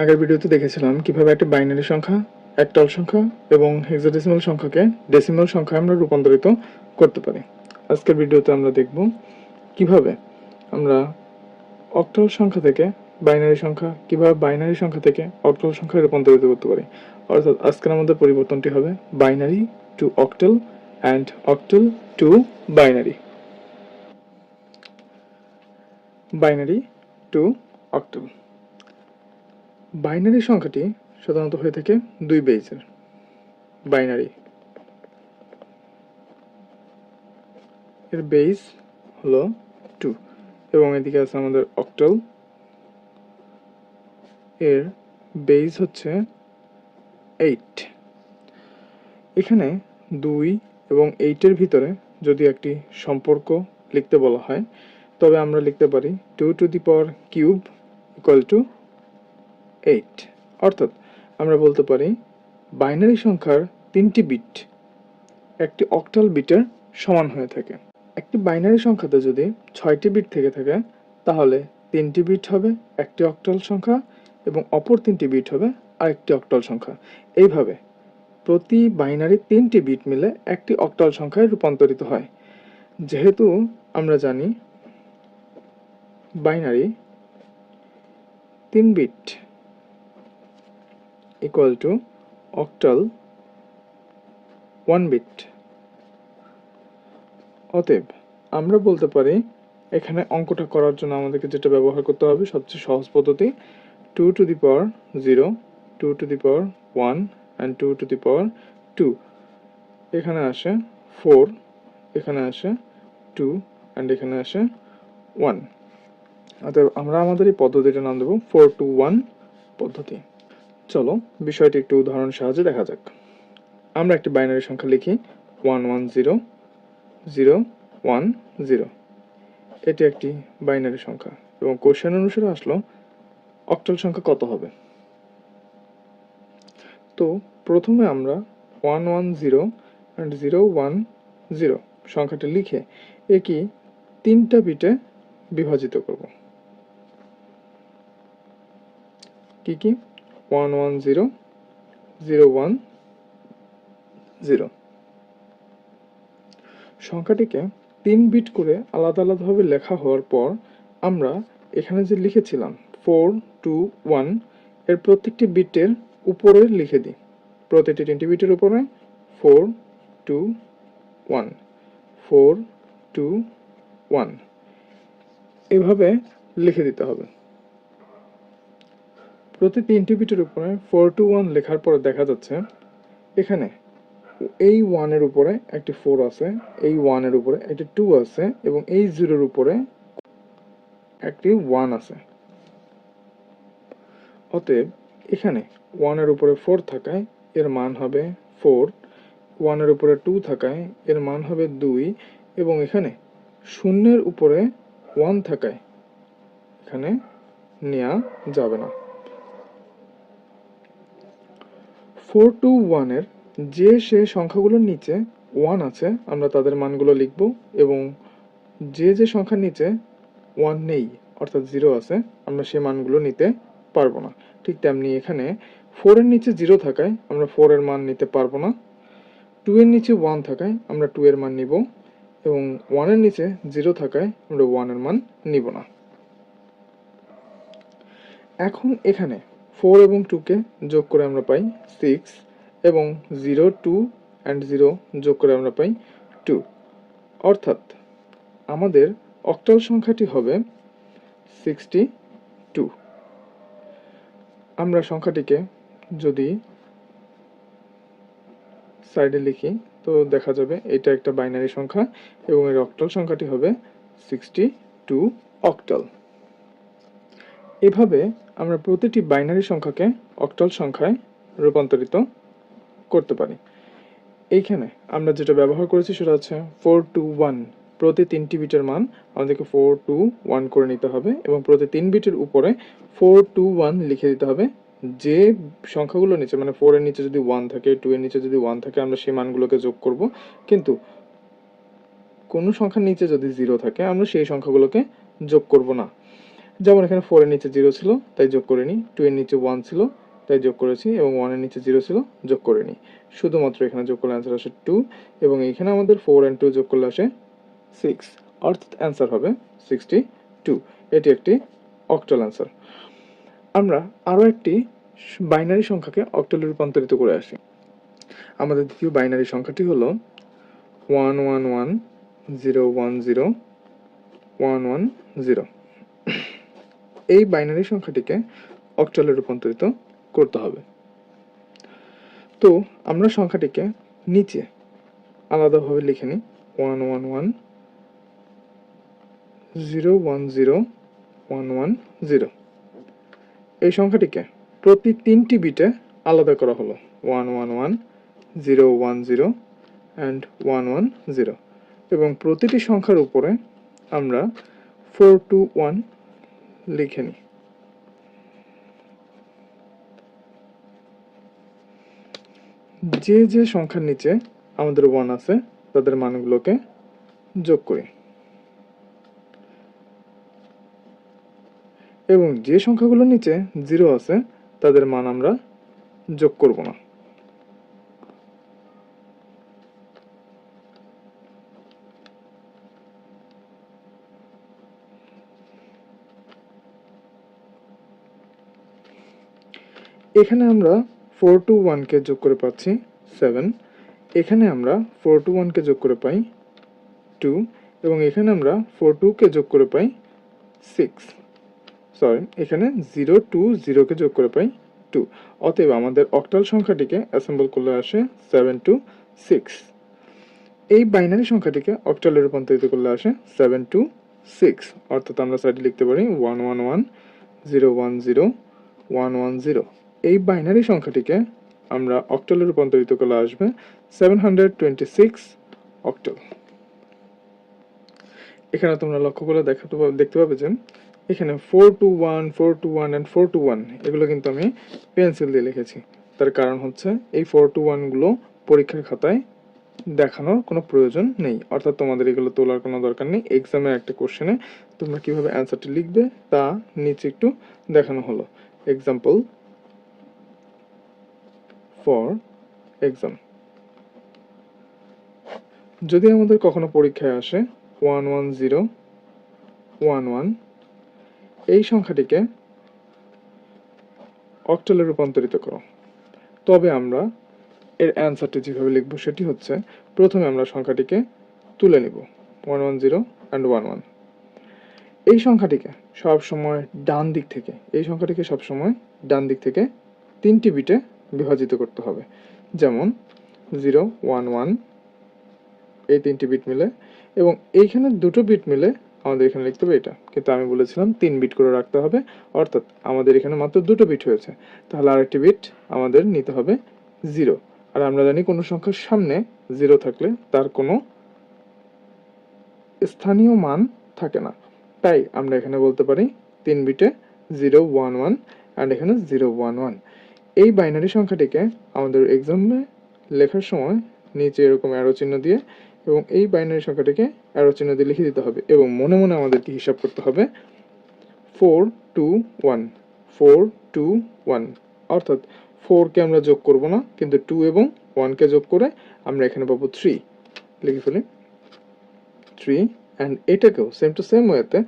আগের ভিডিওতে দেখেছিলাম কীভাবে একটা বাইনারি সংখ্যা একটাল সংখ্যা এবং হেক্সাডেসিমাল সংখ্যাকে ডেসিমাল সংখ্যায় আমরা রূপান্তরিত করতে পারি। আজকের ভিডিওতে আমরা দেখব কীভাবে আমরা অক্টাল সংখ্যা থেকে বাইনারি সংখ্যা, কীভাবে বাইনারি সংখ্যা থেকে অক্টাল সংখ্যায় রূপান্তরিত করতে পারি। অর্থাৎ আজকের আমাদের পরিবর্তনটি হবে binary to octal and octal to binary. Binary to octal. Binary সংখ্যাটি সাধারণত হয়ে থাকে দুই বেজের বাইনারি। এর বেজ হলো টু এবং এদিকে আছে আমাদের অক্টাল এর বেজ হচ্ছে এইট এখানে দুই এবং এইটের ভিতরে যদি একটি সম্পর্ক লিখতে বলা হয়, তবে আমরা লিখতে পারি two to the power cube equal to eight অর্থাৎ আমরা বলতে পারি বাইনারি সংখ্যার তিনটি বিট একটি অক্টাল বিটের সমান হয়ে থাকে। একটি বাইনারি সংখ্যাতে যদি ছয়টি বিট থেকে থাকে, তাহলে তিনটি বিট হবে একটি অক্টাল সংখ্যা এবং অপর তিনটি বিট হবে আরেকটি অক্টাল সংখ্যা। এইভাবে প্রতি বাইনারি তিনটি বিট মিলে একটি অক্টাল সংখ্যায় রূপান্তরিত হয়। যেহেতু আমরা জানি বাইনারি তিন bit equal to octal 1 bit. অতএব, আমরা বলতে পারি এখানে অঙ্কটা করার জন্য আমাদেরকে যেটা ব্যবহার করতে হবে, সবচেয়ে সহজ পদ্ধতি two to the power zero two to the power one and two to the power two এখানে আসে ফোর এখানে আসে টু অ্যান্ড এখানে আসে ওয়ান অতএব, আমরা আমাদের এই পদ্ধতিটার নাম দেবো ফোর টু ওয়ান পদ্ধতি। চলো, বিষয়টি একটু উদাহরণ সাহায্যে দেখা যাক। আমরা একটি বাইনারি সংখ্যা লিখি one one zero zero one zero এটি একটি বাইনারি সংখ্যা এবং কোশ্চেন অনুসারে আসলো অক্টাল সংখ্যা কত হবে? তো, প্রথমে আমরা one one zero and zero one zero সংখ্যাটি লিখে একে তিনটা বিটে বিভাজিত করব। কি কি? One one zero zero one zero সংখ্যাটিকে তিন বিট করে আলাদা আলাদাভাবে লেখা হওয়ার পর আমরা এখানে যে লিখেছিলাম ফোর টু ওয়ানের প্রত্যেকটি বিটের উপরে লিখে দিই। প্রতিটি তিনটি বিটের উপরে four two one four two one এভাবে লিখে দিতে হবে। প্রতি তিনটি উপরে ফোর টু ওয়ান লেখার পরে দেখা যাচ্ছে, এখানে এই ওয়ানের উপরে একটি ফোর আছে, এই ওয়ানের উপরে একটি টু আছে, এবং এই জিরোর উপরে একটি ওয়ান আছে। অতএব এখানে ওয়ানের উপরে ফোর থাকায় এর মান হবে ফোর ওয়ানের উপরে টু থাকায় এর মান হবে দুই, এবং এখানে শূন্যের উপরে ওয়ান থাকায় এখানে নেওয়া যাবে না। ফোর টু ওয়ানের যে সে সংখ্যাগুলোর নিচে ওয়ান আছে, আমরা তাদের মানগুলো লিখব এবং যে যে সংখ্যার নিচে ওয়ান নেই, অর্থাৎ জিরো আছে, আমরা সেই মানগুলো নিতে পারব না। ঠিক তেমনি এখানে ফোরের নিচে জিরো থাকায় আমরা ফোরের মান নিতে পারব না। টু এর নিচে ওয়ান থাকায় আমরা টু এর মান নিব এবং ওয়ানের নিচে জিরো থাকায় আমরা ওয়ানের মান নিব না। এখন এখানে ফোর এবং টুকে যোগ করে আমরা পাই সিক্স এবং জিরো, টু অ্যান্ড জিরো যোগ করে আমরা পাই টু। অর্থাৎ আমাদের অক্টাল সংখ্যাটি হবে সিক্সটি টু। আমরা সংখ্যাটিকে যদি সাইডে লিখি, তো দেখা যাবে এটা একটা বাইনারি সংখ্যা এবং এর অক্টাল সংখ্যাটি হবে সিক্সটি টু অক্টাল। এভাবে আমরা প্রতিটি বাইনারি সংখ্যাকে অক্টাল সংখ্যায় রূপান্তরিত করতে পারি। এইখানে আমরা যেটা ব্যবহার করেছি সেটা হচ্ছে ফোর টু ওয়ান প্রতি তিনটি বিটের মান আমাদেরকে ফোর টু ওয়ান করে নিতে হবে এবং প্রতি তিন বিটের উপরে ফোর টু ওয়ান লিখে দিতে হবে। যে সংখ্যাগুলো নিচে মানে ফোর এর নিচে যদি ওয়ান থাকে টু এর নিচে যদি ওয়ান থাকে, আমরা সেই মানগুলোকে যোগ করব। কিন্তু কোনো সংখ্যার নিচে যদি জিরো থাকে, আমরা সেই সংখ্যাগুলোকে যোগ করব না। যেমন এখানে ফোর এর নিচে জিরো ছিল, তাই যোগ করে নিই। টু এর নিচে ওয়ান ছিল, তাই যোগ করেছি, এবং ওয়ানের নিচে জিরো ছিল, যোগ করে নিই। শুধুমাত্র এখানে যোগ করলে অ্যান্সার আসে টু এবং এখানে আমাদের ফোর অ্যান্ড টু যোগ করলে আসে সিক্স অর্থাৎ অ্যান্সার হবে সিক্সটি টু এটি একটি অক্টাল অ্যান্সার আমরা আরও একটি বাইনারি সংখ্যাকে অক্টালে রূপান্তরিত করে আসি। আমাদের দ্বিতীয় বাইনারি সংখ্যাটি হলো one one one zero one zero one one zero এই বাইনারি সংখ্যাটিকে অক্টালে রূপান্তরিত করতে হবে। তো আমরা সংখ্যাটিকে নিচে আলাদাভাবে লিখে নিই। One one one zero one zero one one zero এই সংখ্যাটিকে প্রতি তিনটি বিটে আলাদা করা হলো। One one one zero one zero and one one zero এবং প্রতিটি সংখ্যার উপরে আমরা ফোর টু ওয়ান লিখে নিই যে যে সংখ্যার নিচে আমাদের ওয়ান আছে, তাদের মানগুলোকে যোগ করি। এবং যে সংখ্যাগুলোর নিচে জিরো আছে, তাদের মান আমরা যোগ করব না। এখানে আমরা ফোর টু ওয়ানকে যোগ করে পাচ্ছি সেভেন এখানে আমরা ফোর টু ওয়ানকে যোগ করে পাই টু এবং এখানে আমরা ফোর টুকে যোগ করে পাই সিক্স সরি এখানে জিরো টু জিরোকে যোগ করে পাই টু অতএব আমাদের অক্টাল সংখ্যাটিকে অ্যাসেম্বল করলে আসে সেভেন টু সিক্স এই বাইনারি সংখ্যাটিকে অক্টালে রূপান্তরিত করলে আসে সেভেন টু সিক্স অর্থাৎ আমরা সাইডে লিখতে পারি one one one zero one zero one one zero এই বাইনারি সংখ্যাটিকে আমরা অক্টালে রূপান্তরিত করলে আসবে seven hundred twenty six octal এখানে তোমরা লক্ষ্য করে দেখাতে দেখতে পাবে যে এখানে four two one four two one and four two one এগুলো কিন্তু আমি পেন্সিল দিয়ে লিখেছি। তার কারণ হচ্ছে এই ফোর টু ওয়ানগুলো পরীক্ষার খাতায় দেখানোর কোনো প্রয়োজন নেই। অর্থাৎ তোমাদের এগুলো তোলার কোনো দরকার নেই। এক্সামের একটা কোশ্চেনে তোমরা কীভাবে অ্যান্সারটি লিখবে তা নিচে একটু দেখানো হলো। এক্সাম্পল ফর এক্সাম যদি আমাদের কখনো পরীক্ষায় আসে one one zero one one এই সংখ্যাটিকে অক্টালে রূপান্তরিত করো। তবে আমরা এর অ্যান্সারটি যেভাবে লিখব সেটি হচ্ছে, প্রথমে আমরা সংখ্যাটিকে তুলে নিব one one zero and one one এই সংখ্যাটিকে সবসময় ডান দিক থেকে, এই সংখ্যাটিকে সবসময় ডান দিক থেকে তিনটি বিটে বিভাজিত করতে হবে। যেমন, জিরো, ওয়ান ওয়ান, এই তিনটি বিট মিলে এবং এইখানে দুটো বিট মিলে আমাদের এখানে লিখতে হবে এটা। কিন্তু আমি বলেছিলাম তিন বিট করে রাখতে হবে, অর্থাৎ আমাদের এখানে মাত্র দুটো বিট হয়েছে। তাহলে আরেকটি বিট আমাদের নিতে হবে জিরো। আর আমরা জানি কোনো সংখ্যার সামনে জিরো থাকলে তার কোনো স্থানীয় মান থাকে না। তাই আমরা এখানে বলতে পারি তিন বিটে জিরো, ওয়ান ওয়ান অ্যান্ড এখানে জিরো, ওয়ান ওয়ান। এই বাইনারি সংখ্যাটিকে আমাদের এক্সামে লেখার সময় নিচে এরকম অ্যারো চিহ্ন দিয়ে এবং এই বাইনারি সংখ্যাটিকে অ্যারো চিহ্ন দিয়ে লিখে দিতে হবে এবং মনে মনে আমাদেরকে হিসাব করতে হবে? Four two one four two one অর্থাৎ ফোরকে আমরা যোগ করব না, কিন্তু টু এবং ওয়ানকে যোগ করে আমরা এখানে পাবো থ্রি লিখে ফেলি। থ্রি অ্যান্ড এটাকেও সেম টু সেম ওয়েতে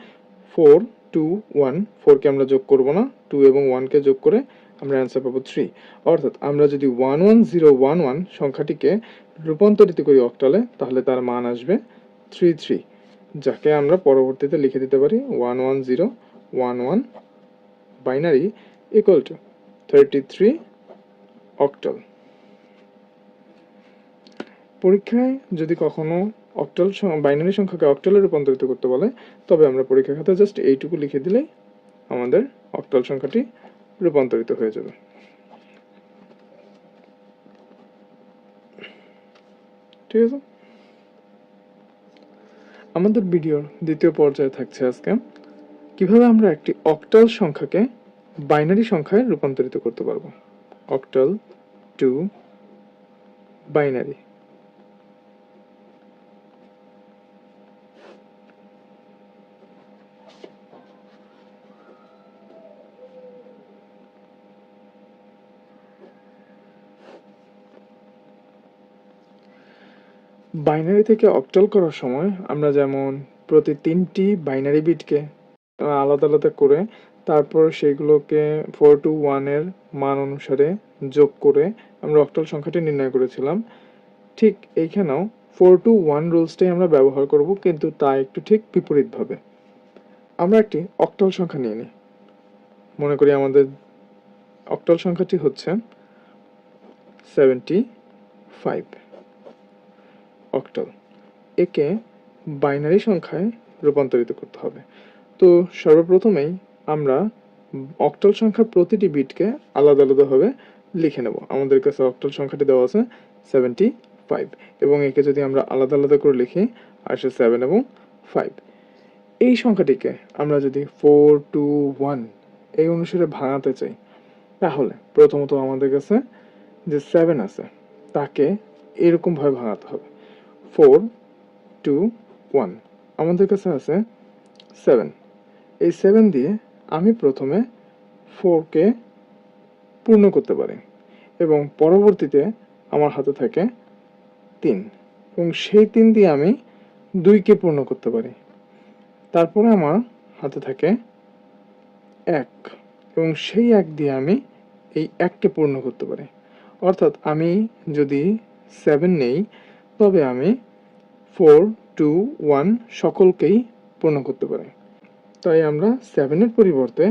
ফোর টু ওয়ান ফোরকে আমরা যোগ করব না টু এবং ওয়ানকে যোগ করে আমরা অ্যান্সার পাবো থ্রি অর্থাৎ আমরা যদি one one zero one one সংখ্যাটিকে রূপান্তরিত করি অক্টালে তাহলে তার মান আসবে থ্রি থ্রি যাকে আমরা পরবর্তীতে লিখে দিতে পারি one one zero one one binary equal to thirty three octal পরীক্ষায় যদি কখনো অক্টাল বাইনারি সংখ্যাকে অক্টালে রূপান্তরিত করতে বলে, তবে আমরা পরীক্ষার খাতায় জাস্ট এইটুকু লিখে দিলেই আমাদের অক্টাল সংখ্যাটি রূপান্তরিত হয়ে যাবে। ঠিক আছে? আমাদের ভিডিওর দ্বিতীয় পর্যায়ে থাকছে আজকে, কীভাবে আমরা একটি অক্টাল সংখ্যাকে বাইনারি সংখ্যায় রূপান্তরিত করতে পারব? অক্টাল টু বাইনারি বাইনারি থেকে অক্টাল করার সময় আমরা যেমন প্রতি তিনটি বাইনারি বিটকে আলাদা আলাদা করে তারপর সেগুলোকে ফোর টু ওয়ানের মান অনুসারে যোগ করে আমরা অক্টাল সংখ্যাটি নির্ণয় করেছিলাম। ঠিক এইখানেও ফোর টু ওয়ান রুলসটাই আমরা ব্যবহার করব, কিন্তু তা একটু ঠিক বিপরীতভাবে। আমরা একটি অক্টাল সংখ্যা নিয়ে নিই। মনে করি আমাদের অক্টাল সংখ্যাটি হচ্ছে সেভেন্টি ফাইভ অক্টাল। একে বাইনারি সংখ্যায় রূপান্তরিত করতে হবে। তো সর্বপ্রথমেই আমরা অক্টাল সংখ্যার প্রতিটি বিটকে আলাদা আলাদাভাবে লিখে নেব। আমাদের কাছে অক্টাল সংখ্যাটি দেওয়া আছে সেভেন্টি ফাইভ এবং একে যদি আমরা আলাদা আলাদা করে লিখি, আসে সেভেন এবং ফাইভ। এই সংখ্যাটিকে আমরা যদি ফোর, টু, ওয়ান এই অনুসারে ভাঙাতে চাই, তাহলে প্রথমত আমাদের কাছে যে সেভেন আছে, তাকে এরকমভাবে ভাঙাতে হবে। ফোর টু ওয়ান আমাদের কাছে আছে সেভেন এই সেভেন দিয়ে আমি প্রথমে ফোরকে পূর্ণ করতে পারি এবং পরবর্তীতে আমার হাতে থাকে তিন। এবং সেই তিন দিয়ে আমি দুইকে পূর্ণ করতে পারি। তারপরে আমার হাতে থাকে এক। এবং সেই এক দিয়ে আমি এই এককে পূর্ণ করতে পারি। অর্থাৎ আমি যদি সেভেন নেই তবে আমি ফোর টু ওয়ান সকলকেই পূর্ণ করতে পারি। তাই আমরা সেভেনের পরিবর্তে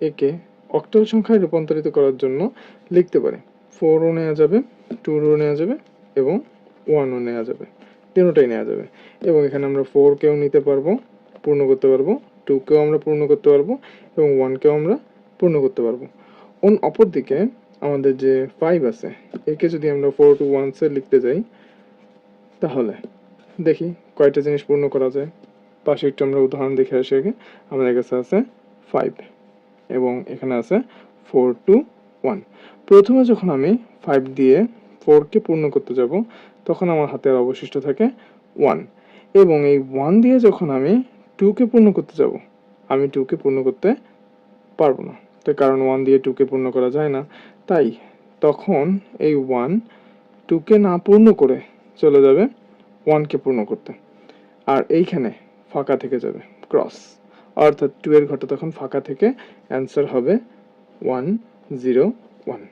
একে অক্টাল সংখ্যায় রূপান্তরিত করার জন্য লিখতে পারি। ফোরও নেওয়া যাবে টুও নেওয়া যাবে এবং ওয়ানও নেওয়া যাবে। তিনোটাই নেওয়া যাবে। এবং এখানে আমরা ফোরকেও নিতে পারব, পূর্ণ করতে পারব টুকেও আমরা পূর্ণ করতে পারব এবং ওয়ানকেও আমরা পূর্ণ করতে পারব। অন অপরদিকে আমাদের যে ফাইভ আছে, একে যদি আমরা ফোর টু ওয়ানসে লিখতে যাই তাহলে, দেখি কয়টা জিনিস পূর্ণ করা যায়। পাশে একটু আমরা উদাহরণ দেখে আসি আগে। আমাদের কাছে আছে ফাইভ এবং এখানে আছে ফোর টু ওয়ান প্রথমে যখন আমি ফাইভ দিয়ে ফোরকে পূর্ণ করতে যাব, তখন আমার হাতে আর অবশিষ্ট থাকে ওয়ান এবং এই ওয়ান দিয়ে যখন আমি টুকে পূর্ণ করতে যাব, আমি টুকে পূর্ণ করতে পারব না। তো কারণ ওয়ান দিয়ে টুকে পূর্ণ করা যায় না। তাই তখন এই ওয়ান টুকে না পূর্ণ করে চলে যাবে ওয়ানকে পূর্ণ করতে। আর এইখানে ফাঁকা থেকে যাবে ক্রস অর্থাৎ টু এর ঘরটা তখন ফাঁকা থেকে অ্যান্সার হবে ওয়ান জিরো ওয়ান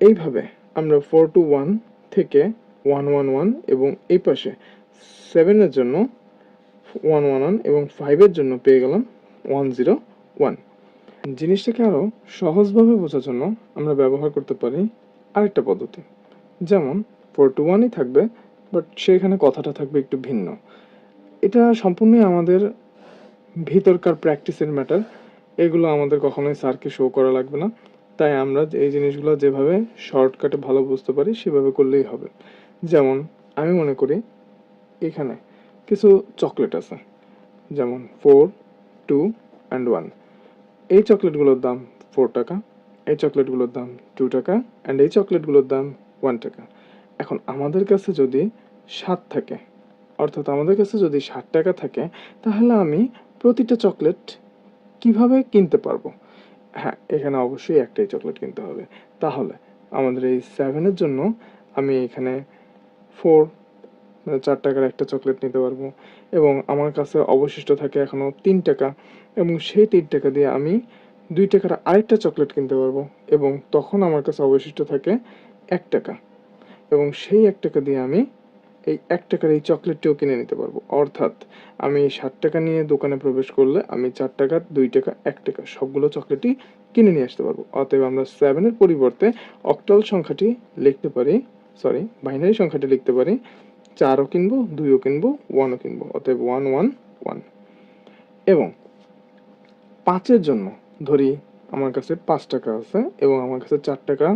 এইভাবে আমরা ফোর টু ওয়ান থেকে ওয়ান ওয়ান ওয়ান এবং এই পাশে সেভেনের জন্য ওয়ান ওয়ান ওয়ান এবং ফাইভের জন্য পেয়ে গেলাম ওয়ান জিরো ওয়ান জিনিসটাকে আরও সহজভাবে বোঝার জন্য আমরা ব্যবহার করতে পারি আরেকটা পদ্ধতি। যেমন ফোর টু ওয়ানই থাকবে বাট সেখানে কথাটা থাকবে একটু ভিন্ন। এটা সম্পূর্ণই আমাদের ভিতরকার প্র্যাকটিসের ম্যাটার এগুলো আমাদের কখনোই স্যারকে শো করা লাগবে না। তাই আমরা এই জিনিসগুলো যেভাবে শর্টকাটে ভালো বুঝতে পারি, সেভাবে করলেই হবে। যেমন, আমি মনে করি এখানে কিছু চকলেট আছে। যেমন ফোর টু অ্যান্ড ওয়ান এই চকলেটগুলোর দাম ফোর টাকা। এই চকলেটগুলোর দাম টু টাকা অ্যান্ড এই চকলেটগুলোর দাম ওয়ান টাকা। এখন আমাদের কাছে যদি সাত থাকে, অর্থাৎ আমাদের কাছে যদি ষাট টাকা থাকে, তাহলে আমি প্রতিটা চকলেট কীভাবে কিনতে পারব? হ্যাঁ এখানে অবশ্যই একটাই চকলেট কিনতে হবে। তাহলে আমাদের এই সেভেনের জন্য আমি এখানে ফোর মানে চার টাকার একটা চকলেট নিতে পারব এবং আমার কাছে অবশিষ্ট থাকে এখনও তিন টাকা এবং সেই তিন টাকা দিয়ে আমি দুই টাকার আরেকটা চকলেট কিনতে পারব। এবং তখন আমার কাছে অবশিষ্ট থাকে এক টাকা। এবং সেই এক টাকা দিয়ে আমি এই এক টাকার এই চকলেটটিও কিনে নিতে পারব। অর্থাৎ আমি ষাট টাকা নিয়ে দোকানে প্রবেশ করলে আমি চার টাকা, দুই টাকা, এক টাকা সবগুলো চকলেটই কিনে নিয়ে আসতে পারব। অতএব আমরা সেভেনের পরিবর্তে অক্টাল সংখ্যাটি লিখতে পারি সরি বাইনারি সংখ্যাটি লিখতে পারি। চারও কিনবো, দুইও কিনবো ওয়ানও কিনবো, অতএব ওয়ান ওয়ান ওয়ান এবং পাঁচের জন্য ধরি আমার কাছে পাঁচ টাকা আছে এবং আমার কাছে চার টাকা,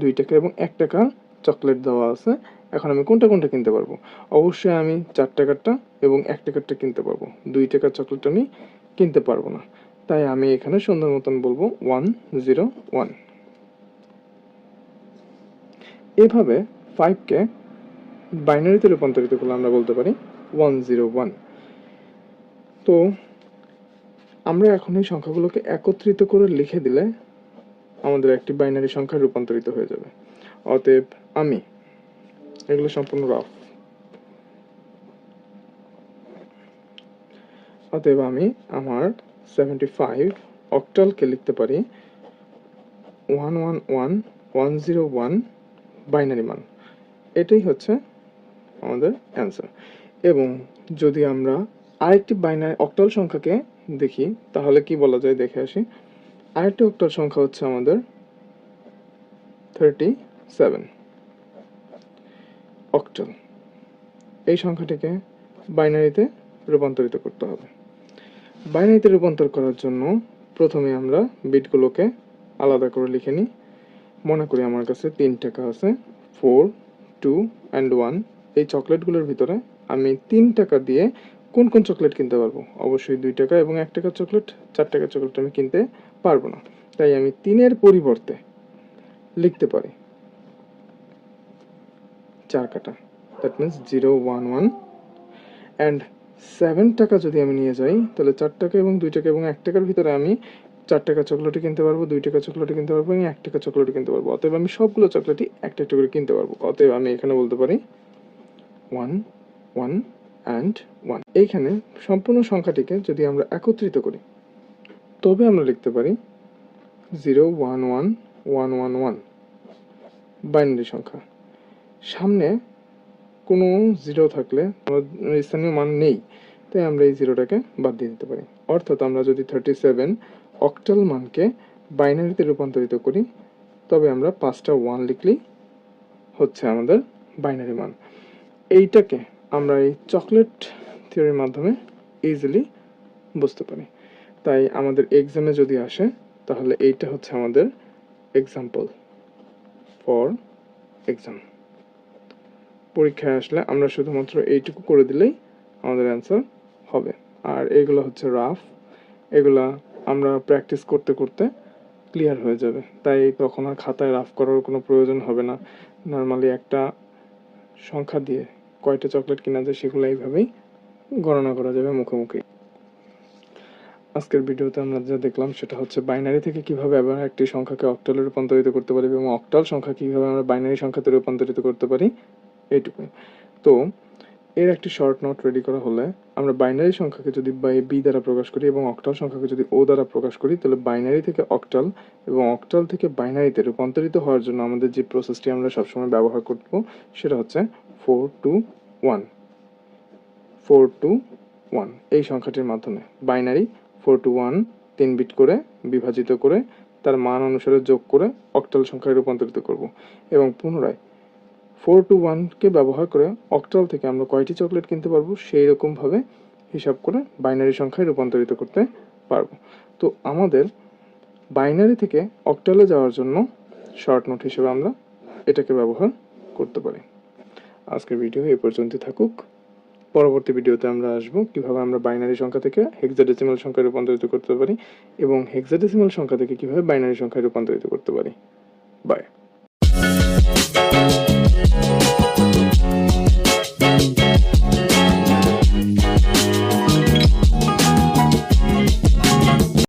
দুই টাকা এবং এক টাকা চকলেট দেওয়া আছে, এখন আমি কোনটা কোনটা কিনতে পারব? অবশ্যই আমি চার টাকারটা এবং এক টাকারটা কিনতে পারব। দুই টাকার চকলেট আমি কিনতে পারব না। তাই আমি এখানে সুন্দর মতন বলব ওয়ান জিরো ওয়ান। এভাবে ফাইভকে বাইনারিতে রূপান্তরিত করলে আমরা বলতে পারি ওয়ান জিরো ওয়ান। তো আমরা এখন এই সংখ্যাগুলোকে একত্রিত করে লিখে দিলে আমাদের একটি বাইনারি সংখ্যা রূপান্তরিত হয়ে যাবে। অতএব আমি, এগুলো সম্পূর্ণ রাফ অতএব আমি আমার সেভেন্টি ফাইভ অক্টালকে লিখতে পারি one one one one zero one binary মান। এটাই হচ্ছে আমাদের অ্যান্সার এবং যদি আমরা আরেকটি বাইনারি অক্টাল সংখ্যাকে দেখি, তাহলে কি বলা যায়? দেখে আসি। আরেকটি অক্টাল সংখ্যা হচ্ছে আমাদের থার্টি সেভেন অক্টাল এই সংখ্যাটিকে বাইনারিতে রূপান্তরিত করতে হবে। বাইনারিতে রূপান্তর করার জন্য প্রথমে আমরা বিটগুলোকে আলাদা করে লিখে নিই। মনে করি আমার কাছে তিন টাকা আছে ফোর টু অ্যান্ড ওয়ান এই চকলেটগুলোর ভিতরে আমি তিন টাকা দিয়ে কোন কোন চকলেট কিনতে পারব? অবশ্যই দুই টাকা এবং এক টাকার চকলেট চার টাকার চকলেট আমি কিনতে পারব না। তাই আমি তিনের পরিবর্তে লিখতে পারি। চার কাটা। That means zero one one and seven টাকা যদি আমি নিয়ে যাই, তাহলে চার টাকা এবং দুই টাকা এবং এক টাকার ভিতরে আমি চার টাকা চকলেটই কিনতে পারব, দুই টাকা চকলেটই কিনতে পারব এবং এক টাকা চকলেটই কিনতে পারব। অতএব আমি সবগুলো চকলেটই একটা একটা করে কিনতে পারব। অতএব আমি এখানে বলতে পারি ওয়ান ওয়ান অ্যান্ড ওয়ান এইখানে সম্পূর্ণ সংখ্যাটিকে যদি আমরা একত্রিত করি, তবে আমরা লিখতে পারি zero one one one one one binary সংখ্যা। সামনে কোনো জিরো থাকলে স্থানীয় মান নেই, তাই আমরা এই জিরোটাকে বাদ দিয়ে দিতে পারি। অর্থাৎ আমরা যদি থার্টি সেভেন অক্টাল মানকে বাইনারিতে রূপান্তরিত করি, তবে আমরা পাঁচটা ওয়ান লিখলেই হচ্ছে আমাদের বাইনারি মান। এইটাকে আমরা এই চকলেট থিওরির মাধ্যমে ইজিলি বুঝতে পারি। তাই আমাদের এক্সামে যদি আসে, তাহলে এইটা হচ্ছে আমাদের এক্সাম্পল ফর এক্সাম পরীক্ষায় আসলে আমরা শুধুমাত্র এইটুকু করে দিলেই আমাদের অ্যান্সার হবে। আর এগুলো হচ্ছে রাফ এগুলা আমরা প্র্যাকটিস করতে করতে ক্লিয়ার হয়ে যাবে। তাই তখন আর খাতায় রাফ করার কোনো প্রয়োজন হবে না। নর্মালি একটা সংখ্যা দিয়ে কয়টা চকলেট কিনা যায় সেগুলো এইভাবেই গণনা করা যাবে মুখে মুখে। আজকের ভিডিওতে আমরা যা দেখলাম সেটা হচ্ছে বাইনারি থেকে কীভাবে আবার একটি সংখ্যাকে অক্টালে রূপান্তরিত করতে পারি এবং অক্টাল সংখ্যা কীভাবে আমরা বাইনারি সংখ্যাতে রূপান্তরিত করতে পারি, এইটুকুই। তো এর একটি শর্ট নোট রেডি করা হলে আমরা বাইনারি সংখ্যাকে যদি বাই বি দ্বারা প্রকাশ করি এবং অক্টাল সংখ্যাকে যদি ও দ্বারা প্রকাশ করি, তাহলে বাইনারি থেকে অক্টাল এবং অক্টাল থেকে বাইনারিতে রূপান্তরিত হওয়ার জন্য আমাদের যে প্রসেসটি আমরা সবসময় ব্যবহার করব, সেটা হচ্ছে four two one four two one এই সংখ্যাটির মাধ্যমে বাইনারি ফোর টু ওয়ান তিন বিট করে বিভাজিত করে তার মান অনুসারে যোগ করে অক্টাল সংখ্যায় রূপান্তরিত করব এবং পুনরায় ফোর টু ওয়ানকে ব্যবহার করে অক্টাল থেকে আমরা কয়টি চকলেট কিনতে পারব সেই রকমভাবে হিসাব করে বাইনারি সংখ্যায় রূপান্তরিত করতে পারব। তো আমাদের বাইনারি থেকে অক্টালে যাওয়ার জন্য শর্ট নোট হিসেবে আমরা এটাকে ব্যবহার করতে পারি। আজকের ভিডিও এ পর্যন্তই থাকুক। পরবর্তী ভিডিওতে আমরা আসব কীভাবে আমরা বাইনারি সংখ্যা থেকে হেক্সাডেসিমাল সংখ্যায় রূপান্তরিত করতে পারি এবং হেক্সাডেসিমাল সংখ্যা থেকে কীভাবে বাইনারি সংখ্যায় রূপান্তরিত করতে পারি। বাই।